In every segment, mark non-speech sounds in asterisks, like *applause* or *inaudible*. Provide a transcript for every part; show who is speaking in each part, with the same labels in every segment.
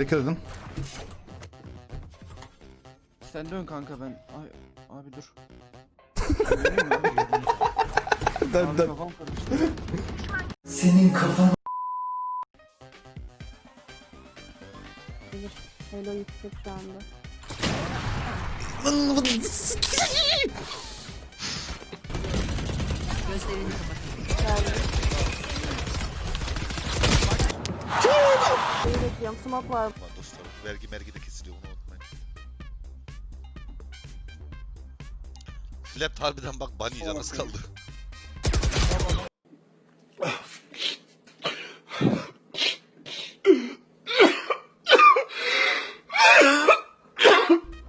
Speaker 1: Dikkat edin.
Speaker 2: Sen dön kanka ben. Ay abi dur.
Speaker 1: Dön dön.
Speaker 2: kafam karıştı.
Speaker 3: Hello yüksek şu anda. Geldi. bekliyorum. Smoke var.
Speaker 4: Var dostlarım. Vergi mergi de kesiliyor bunu unutmayın. Flat harbiden bak bunny yiyeceğiz kaldı.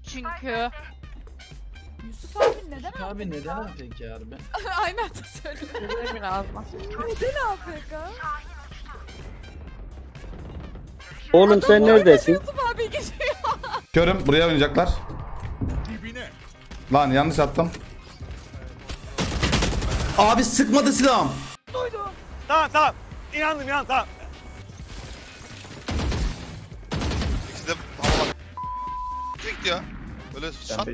Speaker 5: Çünkü. Yusuf abi neden
Speaker 2: Abi neden peki harbi? *laughs*
Speaker 5: Aynen de söylüyorum. Emin ağzıma. Neden AFK?
Speaker 6: Oğlum sen neredesin?
Speaker 5: Yusuf abi geçiyor.
Speaker 1: Körüm *laughs* buraya oynayacaklar. Lan yanlış attım. Abi sıkmadı silahım.
Speaker 7: Tamam tamam. İnandım inan tamam.
Speaker 4: İkisi de hava bak. Tek ya. Böyle şat.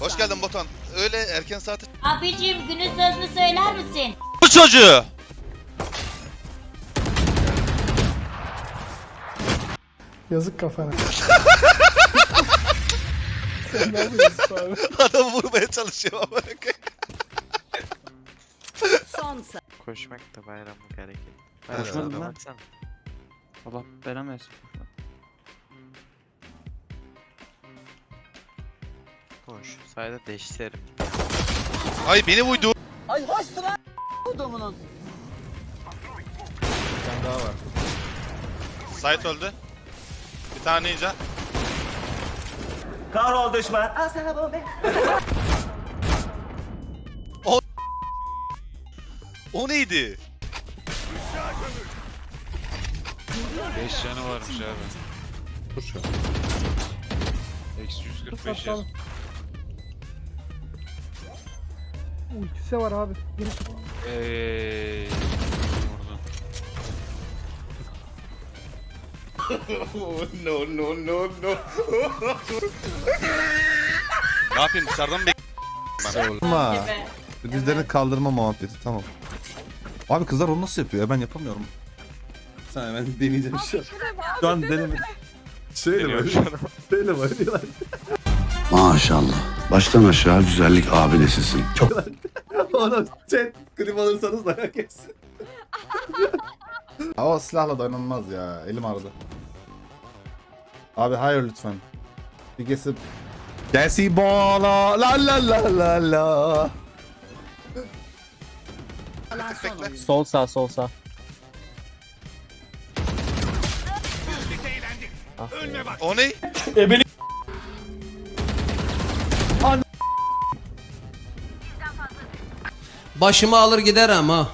Speaker 4: Hoş geldin Botan. Öyle erken saate
Speaker 8: Abicim günün sözünü söyler misin?
Speaker 4: Çocuğu.
Speaker 9: Yazık kafana. *laughs*
Speaker 4: Adam vurmaya çalışıyor ama.
Speaker 8: Son
Speaker 10: Koşmak da bayramlık hareket.
Speaker 2: Koşmadım
Speaker 10: Bayramlığa
Speaker 2: lan.
Speaker 10: baksana.
Speaker 2: Allah belamı versin.
Speaker 10: Koş. Sayda deşterim.
Speaker 4: Ay beni vurdu.
Speaker 6: Ay hoştur lan
Speaker 4: Sait öldü. Bir tane ninja.
Speaker 7: Kahrol düşman.
Speaker 4: O neydi?
Speaker 10: 5 canı varmış abi.
Speaker 1: Dur şu.
Speaker 10: Eksi 145 yaz.
Speaker 9: Ultisi var abi. Geri
Speaker 10: Eee.
Speaker 1: No no no no.
Speaker 4: Ne yapayım dışarıdan bek...
Speaker 1: Ama dizlerini kaldırma muhabbeti tamam. Abi kızlar onu nasıl yapıyor ya ben yapamıyorum. Sen hemen deneyeceğim şu an. Şu an deneme. Şöyle böyle. Şöyle böyle.
Speaker 11: Maşallah. Baştan aşağı güzellik abidesisin. Çok *laughs*
Speaker 1: Oğlum chat klip alırsanız dayak *laughs* yesin. o silahla da oynanmaz ya. Elim ağrıdı. Abi hayır lütfen. Bir kesip... Gesi bola la la la la la.
Speaker 6: Sol sağ sol sağ.
Speaker 4: O ne?
Speaker 12: Başımı alır gider ama.